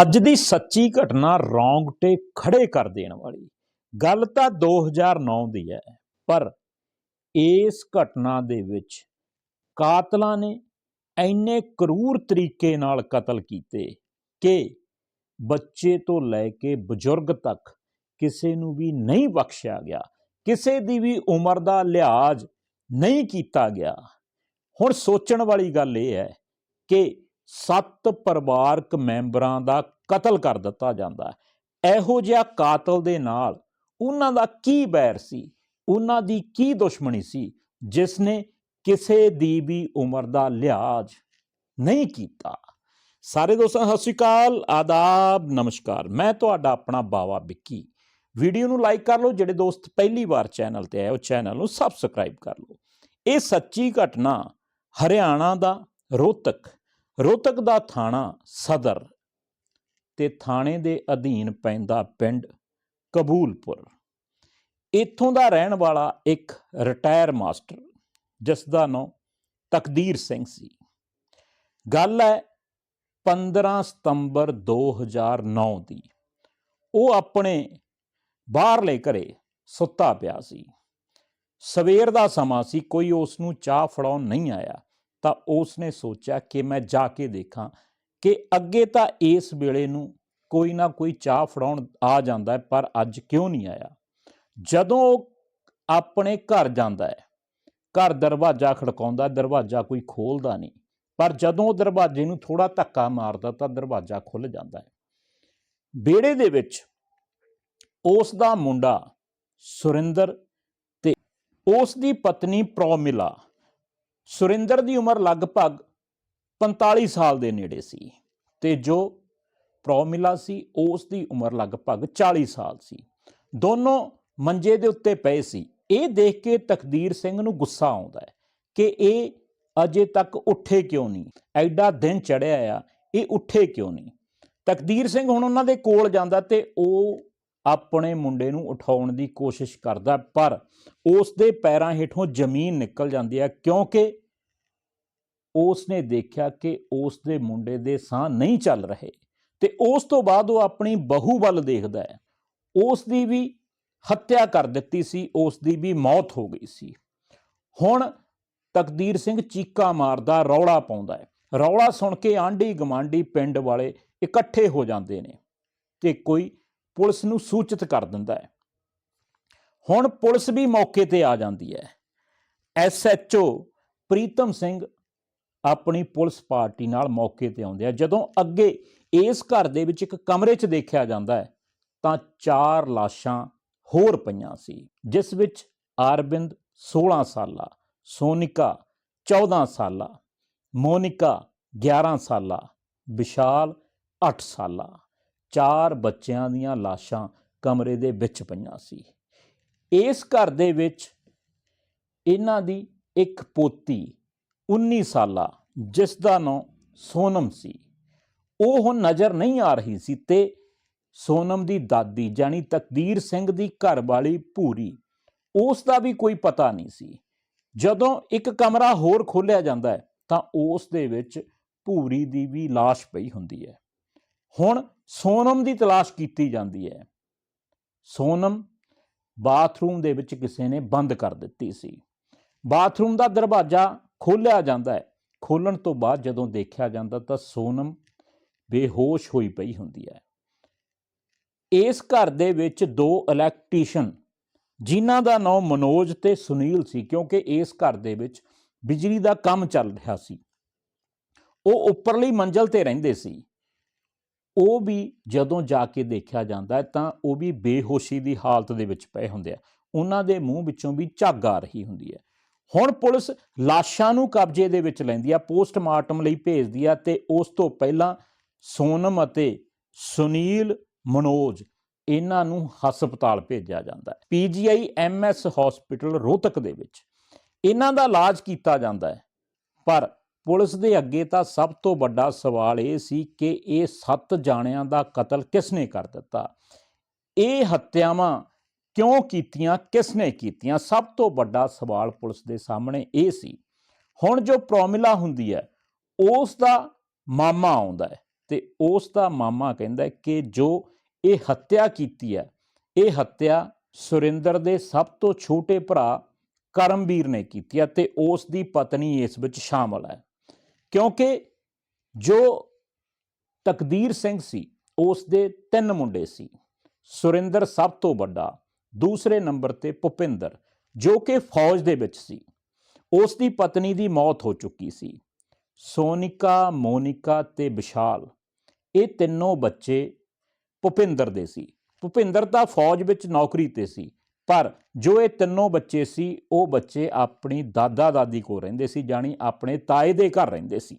ਅੱਜ ਦੀ ਸੱਚੀ ਘਟਨਾ ਰੌਂਗਟੇ ਖੜੇ ਕਰ ਦੇਣ ਵਾਲੀ। ਗੱਲ ਤਾਂ 2009 ਦੀ ਹੈ, ਪਰ ਇਸ ਘਟਨਾ ਦੇ ਵਿੱਚ ਕਾਤਲਾਂ ਨੇ ਇੰਨੇ ਕਰੂਰ ਤਰੀਕੇ ਨਾਲ ਕਤਲ ਕੀਤੇ ਕਿ ਬੱਚੇ ਤੋਂ ਲੈ ਕੇ ਬਜ਼ੁਰਗ ਤੱਕ ਕਿਸੇ ਨੂੰ ਵੀ ਨਹੀਂ ਬਖਸ਼ਿਆ ਗਿਆ, ਕਿਸੇ ਦੀ ਵੀ ਉਮਰ ਦਾ ਲਿਹਾਜ਼ ਨਹੀਂ ਕੀਤਾ ਗਿਆ। ਹੁਣ ਸੋਚਣ ਵਾਲੀ ਗੱਲ ਇਹ ਹੈ ਕਿ ਸੱਤ ਪਰਿਵਾਰਕ ਮੈਂਬਰਾਂ ਦਾ ਕਤਲ ਕਰ ਦਿੱਤਾ ਜਾਂਦਾ ਹੈ। ਇਹੋ ਜਿਹਾ ਕਾਤਲ ਦੇ ਨਾਲ ਉਹਨਾਂ ਦਾ ਕੀ ਬੈਰ ਸੀ? ਉਹਨਾਂ ਦੀ ਕੀ ਦੁਸ਼ਮਣੀ ਸੀ? ਜਿਸ ਨੇ ਕਿਸੇ ਦੀ ਵੀ ਉਮਰ ਦਾ ਲਿਹਾਜ਼ ਨਹੀਂ ਕੀਤਾ। ਸਾਰੇ ਦੋਸਤਾਂ, ਸਤਿ ਸ਼੍ਰੀ ਅਕਾਲ, ਆਦਾਬ, ਨਮਸਕਾਰ। ਮੈਂ ਤੁਹਾਡਾ ਆਪਣਾ ਬਾਵਾ ਵਿੱਕੀ। ਵੀਡੀਓ ਨੂੰ ਲਾਈਕ ਕਰ ਲਓ, ਜਿਹੜੇ ਦੋਸਤ ਪਹਿਲੀ ਵਾਰ ਚੈਨਲ ਤੇ ਆਏ, ਉਹ ਚੈਨਲ ਨੂੰ ਸਬਸਕ੍ਰਾਈਬ ਕਰ ਲਓ। ਇਹ ਸੱਚੀ ਘਟਨਾ ਹਰਿਆਣਾ ਦਾ ਰੋਹਤਕ ਰੋਹਤਕ ਦਾ ਥਾਣਾ ਸਦਰ ਤੇ ਥਾਣੇ ਦੇ ਅਧੀਨ ਪੈਂਦਾ ਪਿੰਡ ਕਬੂਲਪੁਰ। ਇੱਥੋਂ ਦਾ ਰਹਿਣ ਵਾਲਾ ਇੱਕ ਰਿਟਾਇਰ ਮਾਸਟਰ ਜਿਸ ਦਾ ਨਾਂ ਤਕਦੀਰ ਸਿੰਘ ਸੀ। ਗੱਲ ਹੈ 15 ਸਤੰਬਰ 2009 ਦੀ। ਉਹ ਆਪਣੇ ਬਾਹਰਲੇ ਘਰੇ ਸੁੱਤਾ ਪਿਆ ਸੀ। ਸਵੇਰ ਦਾ ਸਮਾਂ ਸੀ, ਕੋਈ ਉਸ ਨੂੰ ਚਾਹ ਫੜਾਉਣ ਨਹੀਂ ਆਇਆ। ਤਾਂ ਉਸ ਨੇ ਸੋਚਿਆ ਕਿ ਮੈਂ ਜਾ ਕੇ ਦੇਖਾਂ ਕਿ ਅੱਗੇ ਤਾਂ ਇਸ ਵੇਲੇ ਨੂੰ ਕੋਈ ਨਾ ਕੋਈ ਚਾਹ ਫੜਾਉਣ ਆ ਜਾਂਦਾ ਪਰ ਅੱਜ ਕਿਉਂ ਨਹੀਂ ਆਇਆ? ਜਦੋਂ ਉਹ ਆਪਣੇ ਘਰ ਜਾਂਦਾ ਹੈ, ਘਰ ਦਰਵਾਜ਼ਾ ਖੜਕਾਉਂਦਾ ਦਰਵਾਜ਼ਾ ਕੋਈ ਖੋਲਦਾ ਨਹੀਂ, ਪਰ ਜਦੋਂ ਦਰਵਾਜ਼ੇ ਨੂੰ ਥੋੜਾ ਧੱਕਾ ਮਾਰਦਾ ਤਾਂ ਦਰਵਾਜ਼ਾ ਖੁੱਲ ਜਾਂਦਾ ਹੈ। ਵਿਹੜੇ ਦੇ ਵਿੱਚ ਉਸ ਦਾ ਮੁੰਡਾ ਸੁਰਿੰਦਰ ਤੇ ਉਸ ਦੀ ਪਤਨੀ ਪ੍ਰੋਮਿਲਾ ਸੁਰਿੰਦਰ ਦੀ ਉਮਰ ਲਗਭਗ 45 ਸਾਲ ਦੇ ਨੇੜੇ ਸੀ ਤੇ ਜੋ ਪ੍ਰੋਮਿਲਾ ਸੀ, ਉਸ ਦੀ ਉਮਰ ਲਗਭਗ 40 ਸਾਲ ਸੀ। ਦੋਨੋਂ ਮੰਜੇ ਦੇ ਉੱਤੇ ਪਏ ਸੀ। ਇਹ ਦੇਖ ਕੇ ਤਕਦੀਰ ਸਿੰਘ ਨੂੰ ਗੁੱਸਾ ਆਉਂਦਾ ਹੈ ਕਿ ਇਹ ਅਜੇ ਤੱਕ ਉੱਠੇ ਕਿਉਂ ਨਹੀਂ? ਐਡਾ ਦਿਨ ਚੜਿਆ ਆ, ਇਹ ਉੱਠੇ ਕਿਉਂ ਨਹੀਂ? ਤਕਦੀਰ ਸਿੰਘ ਹੁਣ ਉਹਨਾਂ ਦੇ ਕੋਲ ਜਾਂਦਾ ਤੇ ਉਹ ਆਪਣੇ ਮੁੰਡੇ ਨੂੰ ਉਠਾਉਣ ਦੀ ਕੋਸ਼ਿਸ਼ ਕਰਦਾ ਪਰ ਉਸ ਦੇ ਪੈਰਾਂ ਹੇਠੋਂ ਜ਼ਮੀਨ ਨਿਕਲ ਜਾਂਦੀ ਹੈ ਕਿਉਂਕਿ ਉਸ ਨੇ ਦੇਖਿਆ ਕਿ ਉਸ ਦੇ ਮੁੰਡੇ ਦੇ ਸਾਹ ਨਹੀਂ ਚੱਲ ਰਹੇ ਤੇ ਉਸ ਤੋਂ ਬਾਅਦ ਉਹ ਆਪਣੀ ਬਹੂ ਵੱਲ ਦੇਖਦਾ ਹੈ। ਉਸ ਦੀ ਵੀ ਹੱਤਿਆ ਕਰ ਦਿੱਤੀ ਸੀ ਉਸ ਦੀ ਵੀ ਮੌਤ ਹੋ ਗਈ ਸੀ। ਹੁਣ ਤਕਦੀਰ ਸਿੰਘ ਚੀਕਾ ਮਾਰਦਾ, ਰੌਲਾ ਪਾਉਂਦਾ ਹੈ। ਰੌਲਾ ਸੁਣ ਕੇ ਆਂਢੀ ਗਮਾਂਡੀ ਪਿੰਡ ਵਾਲੇ ਇਕੱਠੇ ਹੋ ਜਾਂਦੇ ਨੇ ਤੇ ਕੋਈ ਪੁਲਿਸ ਨੂੰ ਸੂਚਿਤ ਕਰ ਦਿੰਦਾ ਹੈ। ਹੁਣ ਪੁਲਿਸ ਵੀ ਮੌਕੇ ਤੇ ਆ ਜਾਂਦੀ ਹੈ। ਐਸਐਚਓ ਪ੍ਰੀਤਮ ਸਿੰਘ ਆਪਣੀ ਪੁਲਿਸ ਪਾਰਟੀ ਨਾਲ ਮੌਕੇ ਤੇ ਆਉਂਦੇ ਆ। ਜਦੋਂ ਅੱਗੇ ਇਸ ਘਰ ਦੇ ਵਿੱਚ ਇੱਕ ਕਮਰੇ 'ਚ ਦੇਖਿਆ ਜਾਂਦਾ ਹੈ, ਤਾਂ ਚਾਰ ਲਾਸ਼ਾਂ ਹੋਰ ਪਈਆਂ ਸੀ, ਜਿਸ ਵਿੱਚ ਆਰਬਿੰਦ 16 ਸਾਲਾ, ਸੋਨਿਕਾ 14 ਸਾਲਾ, ਮੋਨਿਕਾ 11 ਸਾਲਾ, ਵਿਸ਼ਾਲ 8 ਸਾਲਾ। ਚਾਰ ਬੱਚਿਆਂ ਦੀਆਂ ਲਾਸ਼ਾਂ ਕਮਰੇ ਦੇ ਵਿੱਚ ਪਈਆਂ ਸੀ। ਇਸ ਘਰ ਦੇ ਵਿੱਚ ਇਹਨਾਂ ਦੀ ਇੱਕ ਪੋਤੀ 19 ਸਾਲਾ, ਜਿਸ ਦਾ ਨਾਂ ਸੋਨਮ ਸੀ। ਉਹ ਹੁਣ ਨਜ਼ਰ ਨਹੀਂ ਆ ਰਹੀ ਸੀ ਤੇ ਸੋਨਮ ਦੀ ਦਾਦੀ ਜਾਨੀ ਤਕਦੀਰ ਸਿੰਘ ਦੀ ਘਰਵਾਲੀ ਭੂਰੀ, ਉਸ ਦਾ ਵੀ ਕੋਈ ਪਤਾ ਨਹੀਂ ਸੀ। ਜਦੋਂ ਇੱਕ ਕਮਰਾ ਹੋਰ ਖੋਲ੍ਹਿਆ ਜਾਂਦਾ ਹੈ ਤਾਂ ਉਸ ਦੇ ਵਿੱਚ ਭੂਰੀ ਦੀ ਵੀ লাশ ਪਈ ਹੁੰਦੀ ਹੈ। ਹੁਣ ਸੋਨਮ ਦੀ ਤਲਾਸ਼ ਕੀਤੀ ਜਾਂਦੀ ਹੈ। ਸੋਨਮ ਬਾਥਰੂਮ ਦੇ ਵਿੱਚ ਕਿਸੇ ਨੇ ਬੰਦ ਕਰ ਦਿੱਤੀ ਸੀ। ਬਾਥਰੂਮ ਦਾ ਦਰਵਾਜ਼ਾ ਖੋਲ੍ਹਿਆ ਜਾਂਦਾ ਹੈ। ਖੋਲਣ ਤੋਂ ਬਾਅਦ ਜਦੋਂ ਦੇਖਿਆ ਜਾਂਦਾ ਤਾਂ ਸੋਨਮ ਬੇਹੋਸ਼ ਹੋਈ ਪਈ ਹੁੰਦੀ ਹੈ। ਇਸ ਘਰ ਦੇ ਵਿੱਚ ਦੋ ਇਲੈਕਟ੍ਰੀਸ਼ੀਅਨ, ਜਿਨ੍ਹਾਂ ਦਾ ਨਾਮ ਮਨੋਜ ਤੇ ਸੁਨੀਲ ਸੀ, ਕਿਉਂਕਿ ਇਸ ਘਰ ਦੇ ਵਿੱਚ ਬਿਜਲੀ ਦਾ ਕੰਮ ਚੱਲ ਰਿਹਾ ਸੀ। ਉਹ ਉੱਪਰਲੀ ਮੰਜ਼ਲ ਤੇ ਰਹਿੰਦੇ ਸੀ। ਉਹ ਵੀ ਜਦੋਂ ਜਾ ਕੇ ਦੇਖਿਆ ਜਾਂਦਾ ਤਾਂ ਉਹ ਵੀ ਬੇਹੋਸ਼ੀ ਦੀ ਹਾਲਤ ਦੇ ਵਿੱਚ ਪਏ ਹੁੰਦੇ ਆ। ਉਹਨਾਂ ਦੇ ਮੂੰਹ ਵਿੱਚੋਂ ਵੀ ਝੱਗ ਆ ਰਹੀ ਹੁੰਦੀ ਹੈ। ਹੁਣ ਪੁਲਿਸ ਲਾਸ਼ਾਂ ਨੂੰ ਕਬਜ਼ੇ ਦੇ ਵਿੱਚ ਲੈਂਦੀ ਆ, ਪੋਸਟਮਾਰਟਮ ਲਈ ਭੇਜਦੀ ਆ ਤੇ ਉਸ ਤੋਂ ਪਹਿਲਾਂ ਸੋਨਮ ਅਤੇ ਸੁਨੀਲ ਮਨੋਜ ਇਹਨਾਂ ਨੂੰ ਹਸਪਤਾਲ ਭੇਜਿਆ ਜਾਂਦਾ ਹੈ। ਪੀਜੀਆਈ ਐਮਐਸ ਹਸਪੀਟਲ ਰੋਹਤਕ ਦੇ ਵਿੱਚ। ਇਹਨਾਂ ਦਾ ਇਲਾਜ ਕੀਤਾ ਜਾਂਦਾ ਹੈ, ਪਰ ਪੁਲਿਸ ਦੇ ਅੱਗੇ ਤਾਂ ਸਭ ਤੋਂ ਵੱਡਾ ਸਵਾਲ ਇਹ ਸੀ ਕਿ ਇਹ ਸੱਤ ਜਾਣਿਆਂ ਦਾ ਕਤਲ ਕਿਸਨੇ ਕਰ ਦਿੱਤਾ? ਇਹ ਹੱਤਿਆਵਾਂ ਕਿਉਂ ਕੀਤੀਆਂ? ਕਿਸ ਨੇ ਕੀਤੀਆਂ? ਸਭ ਤੋਂ ਵੱਡਾ ਸਵਾਲ ਪੁਲਿਸ ਦੇ ਸਾਹਮਣੇ ਇਹ ਸੀ। ਹੁਣ ਜੋ ਪ੍ਰੋਮਿਲਾ ਹੁੰਦੀ ਹੈ, ਉਸ ਦਾ ਮਾਮਾ ਆਉਂਦਾ ਹੈ ਤੇ ਉਸ ਦਾ ਮਾਮਾ ਕਹਿੰਦਾ ਕਿ ਜੋ ਇਹ ਹੱਤਿਆ ਕੀਤੀ ਹੈ, ਇਹ ਹੱਤਿਆ ਸੁਰਿੰਦਰ ਦੇ ਸਭ ਤੋਂ ਛੋਟੇ ਭਰਾ ਕਰਮਵੀਰ ਨੇ ਕੀਤੀ ਹੈ ਤੇ ਉਸ ਦੀ ਪਤਨੀ ਇਸ ਵਿੱਚ ਸ਼ਾਮਲ ਹੈ। ਕਿਉਂਕਿ ਜੋ ਤਕਦੀਰ ਸਿੰਘ ਸੀ ਉਸ ਦੇ ਤਿੰਨ ਮੁੰਡੇ ਸੀ। ਸੁਰਿੰਦਰ ਸਭ ਤੋਂ ਵੱਡਾ, ਦੂਸਰੇ ਨੰਬਰ ਤੇ ਭੁਪਿੰਦਰ, ਜੋ ਕਿ ਫੌਜ ਦੇ ਵਿੱਚ ਸੀ। ਉਸ ਦੀ ਪਤਨੀ ਦੀ ਮੌਤ ਹੋ ਚੁੱਕੀ ਸੀ। ਸੋਨਿਕਾ, ਮੋਨਿਕਾ ਤੇ ਵਿਸ਼ਾਲ, ਇਹ ਤਿੰਨੋਂ ਬੱਚੇ ਭੁਪਿੰਦਰ ਦੇ ਸੀ। ਭੁਪਿੰਦਰ ਤਾਂ ਫੌਜ ਵਿੱਚ ਨੌਕਰੀ ਤੇ ਸੀ। ਪਰ ਜੋ ਇਹ ਤਿੰਨੋਂ ਬੱਚੇ ਸੀ, ਉਹ ਬੱਚੇ ਆਪਣੀ ਦਾਦਾ ਦਾਦੀ ਕੋਲ ਰਹਿੰਦੇ ਸੀ, ਜਾਣੀ ਆਪਣੇ ਤਾਏ ਦੇ ਘਰ ਰਹਿੰਦੇ ਸੀ।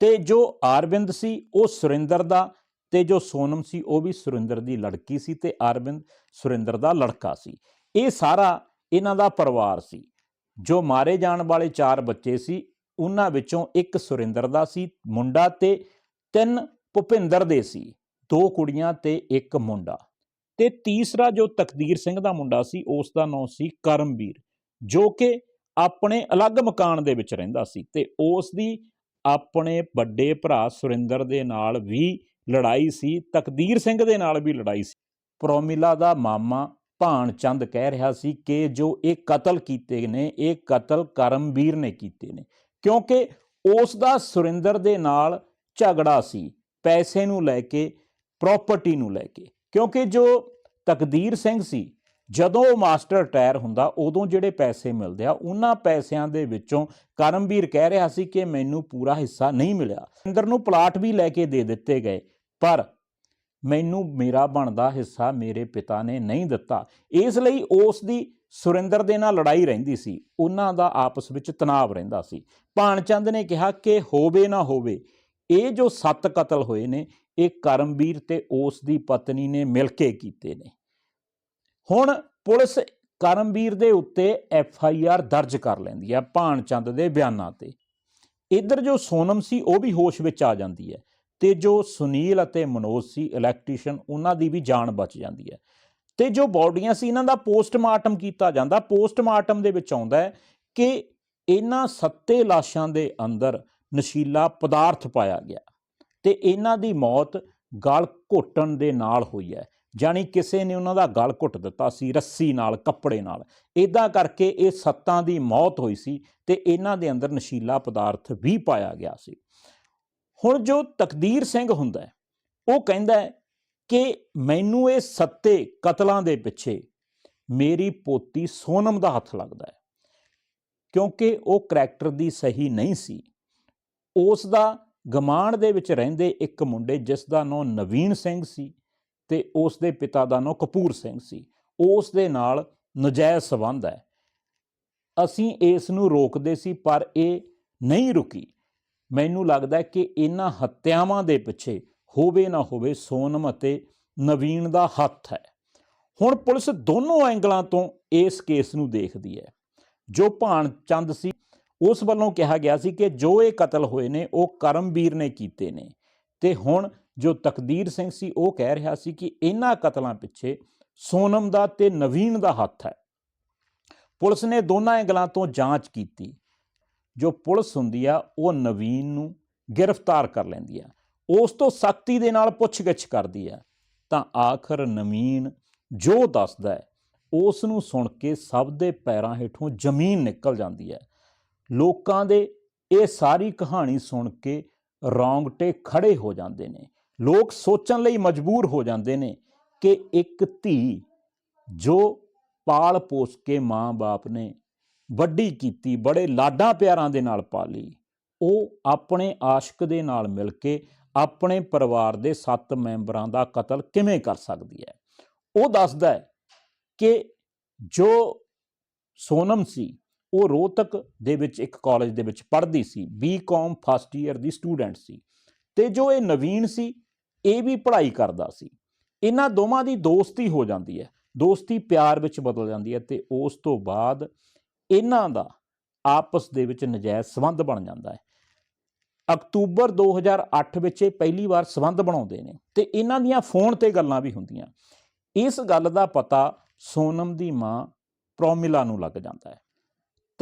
ਤੇ ਜੋ ਅਰਵਿੰਦ ਸੀ, ਉਹ ਸੁਰਿੰਦਰ ਦਾ ਤੇ ਜੋ ਸੋਨਮ ਸੀ, ਉਹ ਵੀ ਸੁਰਿੰਦਰ ਦੀ ਲੜਕੀ ਸੀ ਤੇ ਅਰਵਿੰਦ ਸੁਰਿੰਦਰ ਦਾ ਲੜਕਾ ਸੀ। ਇਹ ਸਾਰਾ ਇਹਨਾਂ ਦਾ ਪਰਿਵਾਰ ਸੀ। ਜੋ ਮਾਰੇ ਜਾਣ ਵਾਲੇ ਚਾਰ ਬੱਚੇ ਸੀ, ਉਹਨਾਂ ਵਿੱਚੋਂ ਇੱਕ ਸੁਰਿੰਦਰ ਦਾ ਸੀ, ਮੁੰਡਾ ਤੇ ਤਿੰਨ ਭੁਪਿੰਦਰ ਦੇ ਸੀ। ਦੋ ਕੁੜੀਆਂ ਤੇ ਇੱਕ ਮੁੰਡਾ। ਤੇ ਤੀਸਰਾ ਜੋ ਤਕਦੀਰ ਸਿੰਘ ਦਾ ਮੁੰਡਾ ਸੀ, ਉਸ ਦਾ ਨਾਮ ਸੀ ਕਰਮਵੀਰ, ਜੋ ਕਿ ਆਪਣੇ ਅਲੱਗ ਮਕਾਨ ਦੇ ਵਿੱਚ ਰਹਿੰਦਾ ਸੀ ਤੇ ਉਸ ਦੀ ਆਪਣੇ ਵੱਡੇ ਭਰਾ ਸੁਰਿੰਦਰ ਦੇ ਨਾਲ ਵੀ ਲੜਾਈ ਸੀ, ਤਕਦੀਰ ਸਿੰਘ ਦੇ ਨਾਲ ਵੀ ਲੜਾਈ ਸੀ। ਪ੍ਰੋਮਿਲਾ ਦਾ ਮਾਮਾ ਭਾਣ ਚੰਦ ਕਹਿ ਰਿਹਾ ਸੀ ਕਿ ਜੋ ਇਹ ਕਤਲ ਕੀਤੇ ਨੇ, ਇਹ ਕਤਲ ਕਰਮਵੀਰ ਨੇ ਕੀਤੇ ਨੇ, ਕਿਉਂਕਿ ਉਸ ਦਾ ਸੁਰਿੰਦਰ ਦੇ ਨਾਲ ਝਗੜਾ ਸੀ, ਪੈਸੇ ਨੂੰ ਲੈ ਕੇ ਪ੍ਰਾਪਰਟੀ ਨੂੰ ਲੈ ਕੇ। ਕਿਉਂਕਿ ਜੋ ਤਕਦੀਰ ਸਿੰਘ ਸੀ, ਜਦੋਂ ਉਹ ਮਾਸਟਰ ਰਿਟਾਇਰ ਹੁੰਦਾ, ਉਦੋਂ ਜਿਹੜੇ ਪੈਸੇ ਮਿਲਦੇ ਆ, ਉਹਨਾਂ ਪੈਸਿਆਂ ਦੇ ਵਿੱਚੋਂ ਕਰਮਵੀਰ ਕਹਿ ਰਿਹਾ ਸੀ ਕਿ ਮੈਨੂੰ ਪੂਰਾ ਹਿੱਸਾ ਨਹੀਂ ਮਿਲਿਆ। ਸੁਰਿੰਦਰ ਨੂੰ ਪਲਾਟ ਵੀ ਲੈ ਕੇ ਦੇ ਦਿੱਤੇ ਗਏ, ਪਰ ਮੈਨੂੰ ਮੇਰਾ ਬਣਦਾ ਹਿੱਸਾ ਮੇਰੇ ਪਿਤਾ ਨੇ ਨਹੀਂ ਦਿੱਤਾ। ਇਸ ਲਈ ਉਸ ਦੀ ਸੁਰਿੰਦਰ ਦੇ ਨਾਲ ਲੜਾਈ ਰਹਿੰਦੀ ਸੀ, ਉਹਨਾਂ ਦਾ ਆਪਸ ਵਿੱਚ ਤਣਾਅ ਰਹਿੰਦਾ ਸੀ। ਭਾਨਚੰਦ ਨੇ ਕਿਹਾ ਕਿ ਹੋਵੇ ਨਾ ਹੋਵੇ ਇਹ ਜੋ ਸੱਤ ਕਤਲ ਹੋਏ ਨੇ, ਇਹ ਕਰਮਵੀਰ ਤੇ ਉਸ ਦੀ ਪਤਨੀ ਨੇ ਮਿਲ ਕੇ ਕੀਤੇ ਨੇ। ਹੁਣ ਪੁਲਿਸ ਕਰਮਵੀਰ ਦੇ ਉੱਤੇ ਐਫ ਆਈ ਆਰ ਦਰਜ ਕਰ ਲੈਂਦੀ ਹੈ ਭਾਨਚੰਦ ਦੇ ਬਿਆਨਾਂ ਤੇ। ਇੱਧਰ ਜੋ ਸੋਨਮ ਸੀ, ਉਹ ਵੀ ਹੋਸ਼ ਵਿੱਚ ਆ ਜਾਂਦੀ ਹੈ ਤੇ ਜੋ ਸੁਨੀਲ ਅਤੇ ਮਨੋਜ ਸੀ ਇਲੈਕਟ੍ਰੀਸ਼ੀਅਨ ਉਹਨਾਂ ਦੀ ਵੀ ਜਾਨ ਬਚ ਜਾਂਦੀ ਹੈ। ਤੇ ਜੋ ਬਾਡੀਆਂ ਸੀ, ਇਹਨਾਂ ਦਾ ਪੋਸਟਮਾਰਟਮ ਕੀਤਾ ਜਾਂਦਾ। ਪੋਸਟਮਾਰਟਮ ਦੇ ਵਿੱਚ ਆਉਂਦਾ ਹੈ ਕਿ ਇਹਨਾਂ ਸੱਤੇ ਲਾਸ਼ਾਂ ਦੇ ਅੰਦਰ ਨਸ਼ੀਲਾ ਪਦਾਰਥ ਪਾਇਆ ਗਿਆ। ਤੇ ਇਹਨਾਂ ਦੀ ਮੌਤ ਗਲ ਘੋਟਣ ਦੇ ਨਾਲ ਹੋਈ ਹੈ। ਜਾਣੀ ਕਿਸੇ ਨੇ ਉਹਨਾਂ ਦਾ ਗਲ ਘੁੱਟ ਦਿੱਤਾ ਸੀ ਰੱਸੀ ਨਾਲ, ਕੱਪੜੇ ਨਾਲ। ਇਦਾਂ ਕਰਕੇ ਇਹ ਸੱਤਾਂ ਦੀ ਮੌਤ ਹੋਈ ਸੀ ਤੇ ਇਹਨਾਂ ਦੇ ਅੰਦਰ ਨਸ਼ੀਲਾ ਪਦਾਰਥ ਵੀ ਪਾਇਆ ਗਿਆ ਸੀ। ਹੁਣ ਜੋ ਤਕਦੀਰ ਸਿੰਘ ਹੁੰਦਾ ਉਹ ਕਹਿੰਦਾ ਕਿ ਮੈਨੂੰ ਇਹ ਸੱਤੇ ਕਤਲਾਂ ਦੇ ਪਿੱਛੇ ਮੇਰੀ ਪੋਤੀ ਸੋਨਮ ਦਾ ਹੱਥ ਲੱਗਦਾ ਹੈ। ਕਿਉਂਕਿ ਉਹ ਕਰੈਕਟਰ ਦੀ ਸਹੀ ਨਹੀਂ ਸੀ। ਉਸ ਦਾ ਗਮਾਂਡ ਦੇ ਵਿੱਚ ਰਹਿੰਦੇ ਇੱਕ ਮੁੰਡੇ ਜਿਸ ਦਾ ਨਾਂ ਨਵੀਨ ਸਿੰਘ ਸੀ ਤੇ ਉਸ ਦੇ ਪਿਤਾ ਦਾ ਨਾਂ ਕਪੂਰ ਸਿੰਘ ਸੀ। ਉਸ ਦੇ ਨਾਲ ਨਜਾਇਜ਼ ਸਬੰਧ ਹੈ। ਅਸੀਂ ਇਸ ਨੂੰ ਰੋਕਦੇ ਸੀ, ਪਰ ਇਹ ਨਹੀਂ ਰੁਕੀ। ਮੈਨੂੰ ਲੱਗਦਾ ਕਿ ਇਹਨਾਂ ਹੱਤਿਆਵਾਂ ਦੇ ਪਿੱਛੇ ਹੋਵੇ ਨਾ ਹੋਵੇ ਸੋਨਮ ਅਤੇ ਨਵੀਨ ਦਾ ਹੱਥ ਹੈ। ਹੁਣ ਪੁਲਿਸ ਦੋਨੋਂ ਐਂਗਲਾਂ ਤੋਂ ਇਸ ਕੇਸ ਨੂੰ ਦੇਖਦੀ ਹੈ। ਜੋ ਭਾਨ ਚੰਦ ਸੀ ਉਸ ਵੱਲੋਂ ਕਿਹਾ ਗਿਆ ਸੀ ਕਿ ਜੋ ਇਹ ਕਤਲ ਹੋਏ ਨੇ, ਉਹ ਕਰਮਵੀਰ ਨੇ ਕੀਤੇ ਨੇ। ਤੇ ਹੁਣ ਜੋ ਤਕਦੀਰ ਸਿੰਘ ਸੀ, ਉਹ ਕਹਿ ਰਿਹਾ ਸੀ ਕਿ ਇਹਨਾਂ ਕਤਲਾਂ ਪਿੱਛੇ ਸੋਨਮ ਦਾ ਤੇ ਨਵੀਨ ਦਾ ਹੱਥ ਹੈ। ਪੁਲਿਸ ਨੇ ਦੋਨਾਂ ਐਂਗਲਾਂ ਤੋਂ ਜਾਂਚ ਕੀਤੀ। ਜੋ ਪੁਲਿਸ ਹੁੰਦੀ ਆ, ਉਹ ਨਵੀਨ ਨੂੰ ਗ੍ਰਿਫਤਾਰ ਕਰ ਲੈਂਦੀ ਆ। ਉਸ ਤੋਂ ਸਖਤੀ ਦੇ ਨਾਲ ਪੁੱਛਗਿੱਛ ਕਰਦੀ ਆ। ਤਾਂ ਆਖਰ ਨਵੀਨ ਜੋ ਦੱਸਦਾ ਹੈ, ਉਸ ਨੂੰ ਸੁਣ ਕੇ ਸਭ ਦੇ ਪੈਰਾਂ ਹੇਠੋਂ ਜ਼ਮੀਨ ਨਿਕਲ ਜਾਂਦੀ ਹੈ। ਲੋਕਾਂ ਦੇ ਇਹ ਸਾਰੀ ਕਹਾਣੀ ਸੁਣ ਕੇ ਰੌਂਗਟੇ ਖੜੇ ਹੋ ਜਾਂਦੇ ਨੇ। ਲੋਕ ਸੋਚਣ ਲਈ ਮਜਬੂਰ ਹੋ ਜਾਂਦੇ ਨੇ ਕਿ ਇੱਕ ਧੀ ਜੋ ਪਾਲ ਪੋਸ ਕੇ ਮਾਂ-ਬਾਪ ਨੇ ਵੱਡੀ ਕੀਤੀ, ਬੜੇ ਲਾਡਾਂ ਪਿਆਰਾਂ ਦੇ ਨਾਲ ਪਾਲੀ, ਉਹ ਆਪਣੇ ਆਸ਼ਿਕ ਦੇ ਨਾਲ ਮਿਲ ਕੇ ਆਪਣੇ ਪਰਿਵਾਰ ਦੇ 7 ਮੈਂਬਰਾਂ ਦਾ ਕਤਲ ਕਿਵੇਂ ਕਰ ਸਕਦੀ ਹੈ? ਉਹ ਦੱਸਦਾ ਹੈ ਕਿ ਜੋ ਸੋਨਮ ਸੀ ਉਹ ਰੋਹਤਕ ਦੇ ਵਿੱਚ ਇੱਕ ਕਾਲਜ ਦੇ ਵਿੱਚ ਪੜ੍ਹਦੀ ਸੀ ਬੀਕਾਮ ਫਸਟ ਈਅਰ ਦੀ ਸਟੂਡੈਂਟ ਸੀ ਤੇ ਜੋ ਇਹ ਨਵੀਨ ਸੀ, ਇਹ ਵੀ ਪੜ੍ਹਾਈ ਕਰਦਾ ਸੀ। ਇਹਨਾਂ ਦੋਵਾਂ ਦੀ ਦੋਸਤੀ ਹੋ ਜਾਂਦੀ ਹੈ, ਦੋਸਤੀ ਪਿਆਰ ਵਿੱਚ ਬਦਲ ਜਾਂਦੀ ਹੈ ਤੇ ਉਸ ਤੋਂ ਬਾਅਦ ਇਹਨਾਂ ਦਾ ਆਪਸ ਦੇ ਵਿੱਚ ਨਜਾਇਜ਼ ਸਬੰਧ ਬਣ ਜਾਂਦਾ ਹੈ। ਅਕਤੂਬਰ 2008 ਵਿੱਚ ਇਹ ਪਹਿਲੀ ਵਾਰ ਸਬੰਧ ਬਣਾਉਂਦੇ ਨੇ ਤੇ ਇਹਨਾਂ ਦੀਆਂ ਫੋਨ ਤੇ ਗੱਲਾਂ ਵੀ ਹੁੰਦੀਆਂ। ਇਸ ਗੱਲ ਦਾ ਪਤਾ ਸੋਨਮ ਦੀ ਮਾਂ ਪ੍ਰੋਮਿਲਾ ਨੂੰ ਲੱਗ ਜਾਂਦਾ ਹੈ।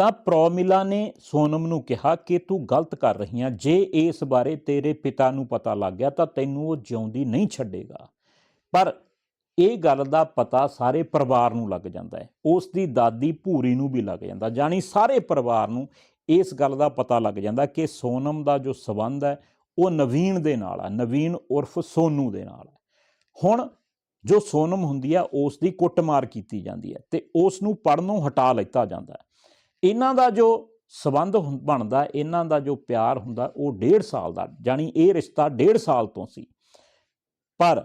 ਤਾਂ ਪ੍ਰੋਮਿਲਾ ਨੇ ਸੋਨਮ ਨੂੰ ਕਿਹਾ ਕਿ ਤੂੰ ਗਲਤ ਕਰ ਰਹੀ ਹੈ ਜੇ ਇਸ ਬਾਰੇ ਤੇਰੇ ਪਿਤਾ ਨੂੰ ਪਤਾ ਲੱਗ ਗਿਆ ਤਾਂ ਤੈਨੂੰ ਉਹ ਜਿਉਂਦੀ ਨਹੀਂ ਛੱਡੇਗਾ। ਪਰ ਇਹ ਗੱਲ ਦਾ ਪਤਾ ਸਾਰੇ ਪਰਿਵਾਰ ਨੂੰ ਲੱਗ ਜਾਂਦਾ ਹੈ। ਉਸ ਦੀ ਦਾਦੀ ਭੂਰੀ ਨੂੰ ਵੀ ਲੱਗ ਜਾਂਦਾ ਜਾਨੀ ਸਾਰੇ ਪਰਿਵਾਰ ਨੂੰ ਇਸ ਗੱਲ ਦਾ ਪਤਾ ਲੱਗ ਜਾਂਦਾ ਕਿ ਸੋਨਮ ਦਾ ਜੋ ਸਬੰਧ ਹੈ, ਉਹ ਨਵੀਨ ਦੇ ਨਾਲ ਹੈ, ਨਵੀਨ ਉਰਫ ਸੋਨੂ ਦੇ ਨਾਲ ਹੈ। ਹੁਣ ਜੋ ਸੋਨਮ ਹੁੰਦੀ ਹੈ, ਉਸ ਦੀ ਕੁੱਟਮਾਰ ਕੀਤੀ ਜਾਂਦੀ ਹੈ ਤੇ ਉਸ ਨੂੰ ਪੜਨੋਂ ਹਟਾ ਲਿੱਤਾ ਜਾਂਦਾ ਹੈ। ਇਹਨਾਂ ਦਾ ਜੋ ਸਬੰਧ ਬਣਦਾ, ਇਹਨਾਂ ਦਾ ਜੋ ਪਿਆਰ ਹੁੰਦਾ, ਉਹ ਡੇਢ ਸਾਲ ਦਾ ਜਾਨੀ ਇਹ ਰਿਸ਼ਤਾ ਡੇਢ ਸਾਲ ਤੋਂ ਸੀ। ਪਰ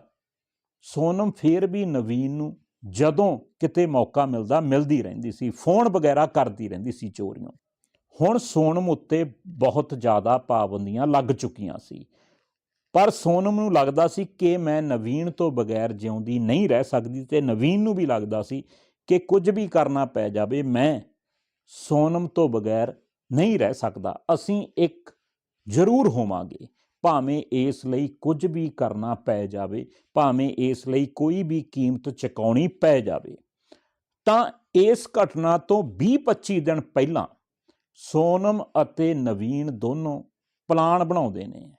ਸੋਨਮ ਫੇਰ ਵੀ ਨਵੀਨ ਨੂੰ ਜਦੋਂ ਕਿਤੇ ਮੌਕਾ ਮਿਲਦਾ, ਮਿਲਦੀ ਰਹਿੰਦੀ ਸੀ, ਫੋਨ ਵਗੈਰਾ ਕਰਦੀ ਰਹਿੰਦੀ ਸੀ ਚੋਰੀਆਂ ਹੁਣ ਸੋਨਮ ਉੱਤੇ ਬਹੁਤ ਜ਼ਿਆਦਾ ਪਾਬੰਦੀਆਂ ਲੱਗ ਚੁੱਕੀਆਂ ਸੀ। ਪਰ ਸੋਨਮ ਨੂੰ ਲੱਗਦਾ ਸੀ ਕਿ ਮੈਂ ਨਵੀਨ ਤੋਂ ਬਗੈਰ ਜਿਉਂਦੀ ਨਹੀਂ ਰਹਿ ਸਕਦੀ ਤੇ ਨਵੀਨ ਨੂੰ ਵੀ ਲੱਗਦਾ ਸੀ ਕਿ ਕੁਝ ਵੀ ਕਰਨਾ ਪੈ ਜਾਵੇ, ਮੈਂ ਸੋਨਮ ਤੋਂ ਬਗੈਰ ਨਹੀਂ ਰਹਿ ਸਕਦਾ। ਅਸੀਂ ਇੱਕ ਜ਼ਰੂਰ ਹੋਵਾਂਗੇ। ਭਾਵੇਂ ਇਸ ਲਈ ਕੁਝ ਵੀ ਕਰਨਾ ਪੈ ਜਾਵੇ, ਭਾਵੇਂ ਇਸ ਲਈ ਕੋਈ ਵੀ ਕੀਮਤ ਚੁਕਾਉਣੀ ਪੈ ਜਾਵੇ। ਤਾਂ ਇਸ ਘਟਨਾ ਤੋਂ 20-25 ਦਿਨ ਪਹਿਲਾਂ ਸੋਨਮ ਅਤੇ ਨਵੀਨ ਦੋਨੋਂ ਪਲਾਨ ਬਣਾਉਂਦੇ ਨੇ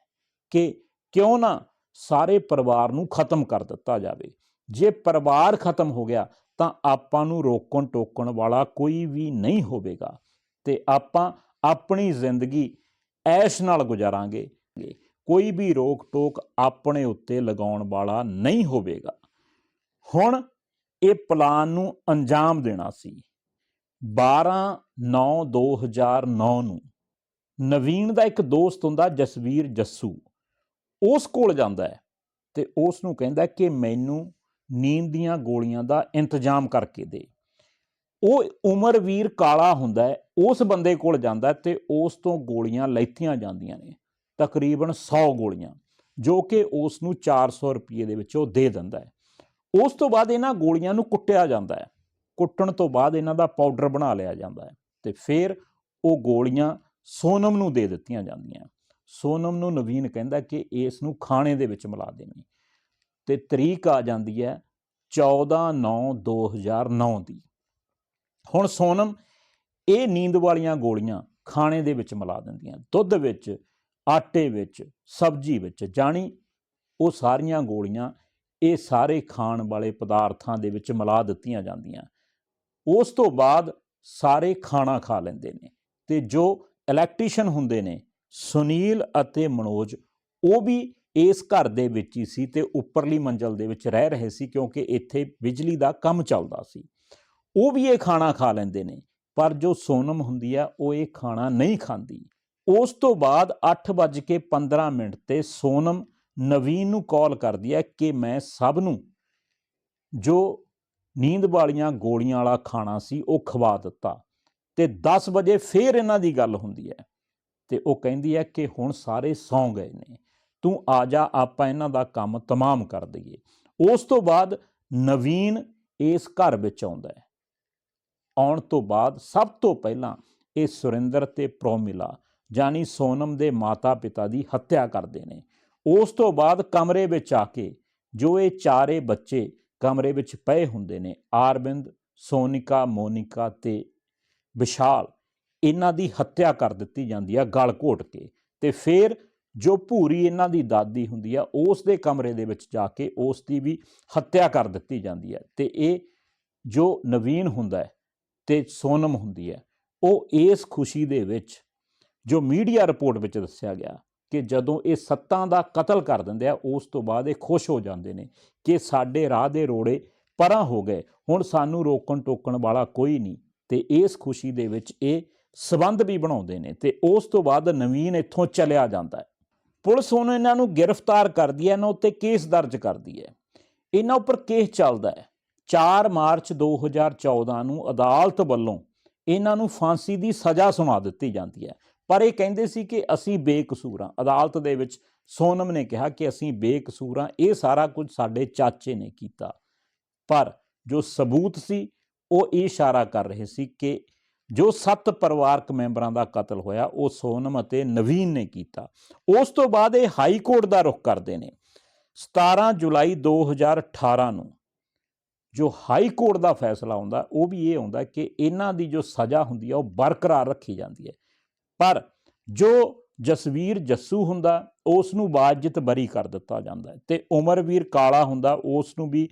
ਕਿ ਕਿਉਂ ਨਾ ਸਾਰੇ ਪਰਿਵਾਰ ਨੂੰ ਖਤਮ ਕਰ ਦਿੱਤਾ ਜਾਵੇ। ਜੇ ਪਰਿਵਾਰ ਖਤਮ ਹੋ ਗਿਆ ਤਾਂ ਆਪਾਂ ਨੂੰ ਰੋਕਣ ਟੋਕਣ ਵਾਲਾ ਕੋਈ ਵੀ ਨਹੀਂ ਹੋਵੇਗਾ। ਤੇ ਆਪਾਂ ਆਪਣੀ ਜ਼ਿੰਦਗੀ ਐਸ਼ ਨਾਲ ਗੁਜ਼ਾਰਾਂਗੇ। ਕੋਈ ਵੀ ਰੋਕ ਟੋਕ ਆਪਣੇ ਉੱਤੇ ਲਗਾਉਣ ਵਾਲਾ ਨਹੀਂ ਹੋਵੇਗਾ। ਹੁਣ ਇਹ ਪਲਾਨ ਨੂੰ ਅੰਜਾਮ ਦੇਣਾ ਸੀ। 12/9/2009 ਨੂੰ ਨਵੀਨ ਦਾ ਇੱਕ ਦੋਸਤ ਹੁੰਦਾ ਜਸਵੀਰ ਜੱਸੂ, ਉਸ ਕੋਲ ਜਾਂਦਾ ਹੈ ਤੇ ਉਸ ਨੂੰ ਕਹਿੰਦਾ ਕਿ ਮੈਨੂੰ ਨੀਂਦ ਦੀਆਂ ਗੋਲੀਆਂ ਦਾ ਇੰਤਜ਼ਾਮ ਕਰਕੇ ਦੇ। ਉਹ ਉਮਰ ਵੀਰ ਕਾਲਾ ਹੁੰਦਾ ਹੈ, ਉਸ ਬੰਦੇ ਕੋਲ ਜਾਂਦਾ ਹੈ ਤੇ ਉਸ ਤੋਂ ਗੋਲੀਆਂ ਲੈਤੀਆਂ ਜਾਂਦੀਆਂ ਨੇ, ਤਕਰੀਬਨ 100 ਗੋਲੀਆਂ, ਜੋ ਕਿ ਉਸ ਨੂੰ 400 ਰੁਪਏ ਦੇ ਵਿੱਚ ਉਹ ਦੇ ਦਿੰਦਾ ਹੈ। ਉਸ ਤੋਂ ਬਾਅਦ ਇਹਨਾਂ ਗੋਲੀਆਂ ਨੂੰ ਕੁੱਟਿਆ ਜਾਂਦਾ ਹੈ, ਕੁੱਟਣ ਤੋਂ ਬਾਅਦ ਇਹਨਾਂ ਦਾ ਪਾਊਡਰ ਬਣਾ ਲਿਆ ਜਾਂਦਾ ਹੈ ਤੇ ਫਿਰ ਉਹ ਗੋਲੀਆਂ ਸੋਨਮ ਨੂੰ ਦੇ ਦਿੱਤੀਆਂ ਜਾਂਦੀਆਂ। ਸੋਨਮ ਨੂੰ ਨਵੀਨ ਕਹਿੰਦਾ ਕਿ ਇਸ ਨੂੰ ਖਾਣੇ ਦੇ ਵਿੱਚ ਮਿਲਾ ਦੇਣੀ ਤੇ ਤਰੀਕ ਆ ਜਾਂਦੀ ਹੈ 14/9/2009 ਦੀ ਹੁਣ ਸੋਨਮ ਇਹ ਨੀਂਦ ਵਾਲੀਆਂ ਗੋਲੀਆਂ ਖਾਣੇ ਦੇ ਵਿੱਚ ਮਿਲਾ ਦਿੰਦੀਆਂ। ਦੁੱਧ ਵਿੱਚ, ਆਟੇ ਵਿੱਚ, ਸਬਜ਼ੀ ਵਿੱਚ, ਜਾਣੀ ਉਹ ਸਾਰੀਆਂ ਗੋਲੀਆਂ ਇਹ ਸਾਰੇ ਖਾਣ ਵਾਲੇ ਪਦਾਰਥਾਂ ਦੇ ਵਿੱਚ ਮਿਲਾ ਦਿੱਤੀਆਂ ਜਾਂਦੀਆਂ। ਉਸ ਤੋਂ ਬਾਅਦ ਸਾਰੇ ਖਾਣਾ ਖਾ ਲੈਂਦੇ ਨੇ ਤੇ ਜੋ ਇਲੈਕਟ੍ਰੀਸ਼ੀਅਨ ਹੁੰਦੇ ਨੇ, ਸੁਨੀਲ ਅਤੇ ਮਨੋਜ, ਉਹ ਵੀ ਇਸ ਘਰ ਦੇ ਵਿੱਚ ਹੀ ਸੀ ਤੇ ਉੱਪਰਲੀ ਮੰਜ਼ਲ ਦੇ ਵਿੱਚ ਰਹਿ ਰਹੇ ਸੀ ਕਿਉਂਕਿ ਇੱਥੇ ਬਿਜਲੀ ਦਾ ਕੰਮ ਚੱਲਦਾ ਸੀ। ਉਹ ਵੀ ਇਹ ਖਾਣਾ ਖਾ ਲੈਂਦੇ ਨੇ, ਪਰ ਜੋ ਸੋਨਮ ਹੁੰਦੀ ਆ, ਉਹ ਇਹ ਖਾਣਾ ਨਹੀਂ ਖਾਂਦੀ। ਉਸ ਤੋਂ ਬਾਅਦ 8:15 ਮਿੰਟ ਤੇ ਸੋਨਮ ਨਵੀਨ ਨੂੰ ਕਾਲ ਕਰਦੀ ਹੈ ਕਿ ਮੈਂ ਸਭ ਨੂੰ ਜੋ ਨੀਂਦ ਵਾਲੀਆਂ ਗੋਲੀਆਂ ਵਾਲਾ ਖਾਣਾ ਸੀ ਉਹ ਖਵਾ ਦਿੱਤਾ ਤੇ 10 ਵਜੇ ਫੇਰ ਇਹਨਾਂ ਦੀ ਗੱਲ ਹੁੰਦੀ ਹੈ ਤੇ ਉਹ ਕਹਿੰਦੀ ਹੈ ਕਿ ਹੁਣ ਸਾਰੇ ਸੌਂ ਗਏ ਨੇ। ਤੂੰ ਆ ਜਾ, ਆਪਾਂ ਇਹਨਾਂ ਦਾ ਕੰਮ ਤਮਾਮ ਕਰ ਦਈਏ। ਉਸ ਤੋਂ ਬਾਅਦ ਨਵੀਨ ਇਸ ਘਰ ਵਿੱਚ ਆਉਂਦਾ ਹੈ। ਆਉਣ ਤੋਂ ਬਾਅਦ ਸਭ ਤੋਂ ਪਹਿਲਾਂ ਇਹ ਸੁਰਿੰਦਰ ਤੇ ਪ੍ਰੋਮਿਲਾ ਜਾਨੀ ਸੋਨਮ ਦੇ ਮਾਤਾ-ਪਿਤਾ ਦੀ ਹੱਤਿਆ ਕਰਦੇ ਨੇ। ਉਸ ਤੋਂ ਬਾਅਦ ਕਮਰੇ ਵਿੱਚ ਆ ਕੇ ਜੋ ਇਹ ਚਾਰੇ ਬੱਚੇ ਕਮਰੇ ਵਿੱਚ ਪਏ ਹੁੰਦੇ ਨੇ, ਆਰਬਿੰਦ, ਸੋਨਿਕਾ, ਮੋਨਿਕਾ ਤੇ ਵਿਸ਼ਾਲ, ਇਹਨਾਂ ਦੀ ਹੱਤਿਆ ਕਰ ਦਿੱਤੀ ਜਾਂਦੀ ਆ ਗਲ ਘੋਟ ਕੇ। ਤੇ ਫਿਰ ਜੋ ਭੂਰੀ ਇਹਨਾਂ ਦੀ ਦਾਦੀ ਹੁੰਦੀ ਆ, ਉਸ ਦੇ ਕਮਰੇ ਦੇ ਵਿੱਚ ਜਾ ਕੇ ਉਸ ਦੀ ਵੀ ਹੱਤਿਆ ਕਰ ਦਿੱਤੀ ਜਾਂਦੀ ਹੈ। ਤੇ ਇਹ ਜੋ ਨਵੀਨ ਹੁੰਦਾ ਹੈ ਤੇ ਸੋਨਮ ਹੁੰਦੀ ਹੈ, ਉਹ ਇਸ ਖੁਸ਼ੀ ਦੇ ਵਿੱਚ ਜੋ ਮੀਡੀਆ ਰਿਪੋਰਟ ਵਿੱਚ ਦੱਸਿਆ ਗਿਆ ਕਿ ਜਦੋਂ ਇਹ ਸੱਤਾਂ ਦਾ ਕਤਲ ਕਰ ਦਿੰਦੇ ਆ, ਉਸ ਤੋਂ ਬਾਅਦ ਇਹ ਖੁਸ਼ ਹੋ ਜਾਂਦੇ ਨੇ ਕਿ ਸਾਡੇ ਰਾਹ ਦੇ ਰੋੜੇ ਪਰਾਂ ਹੋ ਗਏ, ਹੁਣ ਸਾਨੂੰ ਰੋਕਣ ਟੋਕਣ ਵਾਲਾ ਕੋਈ ਨਹੀਂ। ਤੇ ਇਸ ਖੁਸ਼ੀ ਦੇ ਵਿੱਚ ਇਹ ਸਬੰਧ ਵੀ ਬਣਾਉਂਦੇ ਨੇ ਤੇ ਉਸ ਤੋਂ ਬਾਅਦ ਨਵੀਨ ਇੱਥੋਂ ਚਲਿਆ ਜਾਂਦਾ ਹੈ। ਪੁਲਿਸ ਹੁਣ ਇਹਨਾਂ ਨੂੰ ਗ੍ਰਿਫਤਾਰ ਕਰਦੀ ਹੈ, ਇਹਨਾਂ ਉੱਤੇ ਕੇਸ ਦਰਜ ਕਰਦੀ ਹੈ। ਇਹਨਾਂ ਉੱਪਰ ਕੇਸ ਚੱਲਦਾ ਹੈ। 4 ਮਾਰਚ 2014 ਨੂੰ ਅਦਾਲਤ ਵੱਲੋਂ ਇਹਨਾਂ ਨੂੰ ਫਾਂਸੀ ਦੀ ਸਜ਼ਾ ਸੁਣਾ ਦਿੱਤੀ ਜਾਂਦੀ ਹੈ। ਪਰ ਇਹ ਕਹਿੰਦੇ ਸੀ ਕਿ ਅਸੀਂ ਬੇਕਸੂਰ ਹਾਂ। ਅਦਾਲਤ ਦੇ ਵਿੱਚ ਸੋਨਮ ਨੇ ਕਿਹਾ ਕਿ ਅਸੀਂ ਬੇਕਸੂਰ ਹਾਂ। ਇਹ ਸਾਰਾ ਕੁਝ ਸਾਡੇ ਚਾਚੇ ਨੇ ਕੀਤਾ। ਪਰ ਜੋ ਸਬੂਤ ਸੀ, ਉਹ ਇਸ਼ਾਰਾ ਕਰ ਰਹੇ ਸੀ ਕਿ ਜੋ ਸੱਤ ਪਰਿਵਾਰਕ ਮੈਂਬਰਾਂ ਦਾ ਕਤਲ ਹੋਇਆ, ਉਹ ਸੋਨਮ ਅਤੇ ਨਵੀਨ ਨੇ ਕੀਤਾ। ਉਸ ਤੋਂ ਬਾਅਦ ਇਹ ਹਾਈ ਕੋਰਟ ਦਾ ਰੁਖ ਕਰਦੇ ਨੇ। 17 ਜੁਲਾਈ 2018 ਨੂੰ ਜੋ ਹਾਈ ਕੋਰਟ ਦਾ ਫੈਸਲਾ ਆਉਂਦਾ, ਉਹ ਵੀ ਇਹ ਆਉਂਦਾ ਕਿ ਇਹਨਾਂ ਦੀ ਜੋ ਸਜ਼ਾ ਹੁੰਦੀ ਹੈ ਉਹ ਬਰਕਰਾਰ ਰੱਖੀ ਜਾਂਦੀ ਹੈ। ਪਰ ਜੋ ਜਸਵੀਰ ਜੱਸੂ ਹੁੰਦਾ, ਉਸ ਨੂੰ ਬਾਅਜਤ ਬਰੀ ਕਰ ਦਿੱਤਾ ਜਾਂਦਾ ਹੈ ਤੇ ਉਮਰਵੀਰ ਕਾਲਾ ਹੁੰਦਾ, ਉਸ ਨੂੰ ਵੀ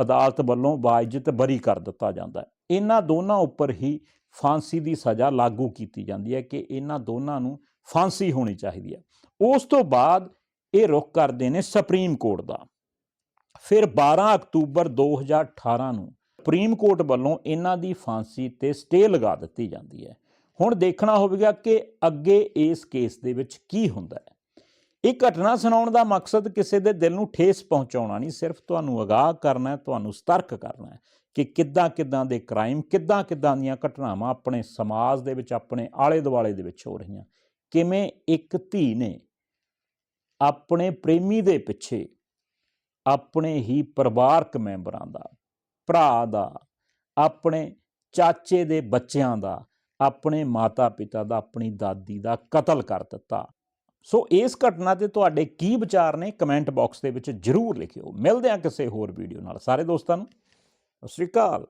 ਅਦਾਲਤ ਵੱਲੋਂ ਬਾਜ਼ਿਤ ਬਰੀ ਕਰ ਦਿੱਤਾ ਜਾਂਦਾ ਹੈ। ਇਹਨਾਂ ਦੋਨਾਂ ਉੱਪਰ ਹੀ ਫਾਂਸੀ ਦੀ ਸਜ਼ਾ ਲਾਗੂ ਕੀਤੀ ਜਾਂਦੀ ਹੈ ਕਿ ਇਹਨਾਂ ਦੋਨਾਂ ਨੂੰ ਫਾਂਸੀ ਹੋਣੀ ਚਾਹੀਦੀ ਹੈ। ਉਸ ਤੋਂ ਬਾਅਦ ਇਹ ਰੁਖ ਕਰਦੇ ਨੇ ਸੁਪਰੀਮ ਕੋਰਟ ਦਾ। ਫਿਰ 12 ਅਕਤੂਬਰ 2018 ਨੂੰ ਸੁਪਰੀਮ ਕੋਰਟ ਵੱਲੋਂ ਇਹਨਾਂ ਦੀ ਫਾਂਸੀ ਤੇ ਸਟੇ ਲਗਾ ਦਿੱਤੀ ਜਾਂਦੀ ਹੈ। ਹੁਣ ਦੇਖਣਾ ਹੋਵੇਗਾ ਕਿ ਅੱਗੇ ਇਸ ਕੇਸ ਦੇ ਵਿੱਚ ਕੀ ਹੁੰਦਾ ਹੈ। ਇਹ ਘਟਨਾ ਸੁਣਾਉਣ ਦਾ ਮਕਸਦ ਕਿਸੇ ਦੇ ਦਿਲ ਨੂੰ ਠੇਸ ਪਹੁੰਚਾਉਣਾ ਨਹੀਂ, ਸਿਰਫ ਤੁਹਾਨੂੰ ਅਗਾਹ ਕਰਨਾ ਹੈ, ਤੁਹਾਨੂੰ ਸਤਰਕ ਕਰਨਾ ਹੈ। ਕਿ ਕਿੱਦਾਂ ਕਿੱਦਾਂ ਦੇ ਕ੍ਰਾਈਮ, ਕਿੱਦਾਂ ਕਿੱਦਾਂ ਦੀਆਂ ਘਟਨਾਵਾਂ ਆਪਣੇ ਸਮਾਜ ਦੇ ਵਿੱਚ, ਆਪਣੇ ਆਲੇ ਦੁਆਲੇ ਦੇ ਵਿੱਚ ਹੋ ਰਹੀਆਂ। ਕਿਵੇਂ ਇੱਕ ਧੀ ਨੇ ਆਪਣੇ ਪ੍ਰੇਮੀ ਦੇ ਪਿੱਛੇ ਆਪਣੇ ਹੀ ਪਰਿਵਾਰਕ ਮੈਂਬਰਾਂ ਦਾ, ਭਰਾ ਦਾ, ਆਪਣੇ ਚਾਚੇ ਦੇ ਬੱਚਿਆਂ ਦਾ, ਆਪਣੇ ਮਾਤਾ-ਪਿਤਾ ਦਾ, ਆਪਣੀ ਦਾਦੀ ਦਾ ਕਤਲ ਕਰ ਦਿੱਤਾ। ਸੋ ਇਸ ਘਟਨਾ ਤੇ ਤੁਹਾਡੇ ਕੀ ਵਿਚਾਰ ਨੇ? ਕਮੈਂਟ ਬਾਕਸ ਦੇ ਵਿੱਚ ਜਰੂਰ ਲਿਖਿਓ। ਮਿਲਦੇ ਹਾਂ ਕਿਸੇ ਹੋਰ ਵੀਡੀਓ ਨਾਲ। ਸਾਰੇ ਦੋਸਤਾਂ ਨੂੰ। ਸਤਿ ਸ਼੍ਰੀ ਅਕਾਲ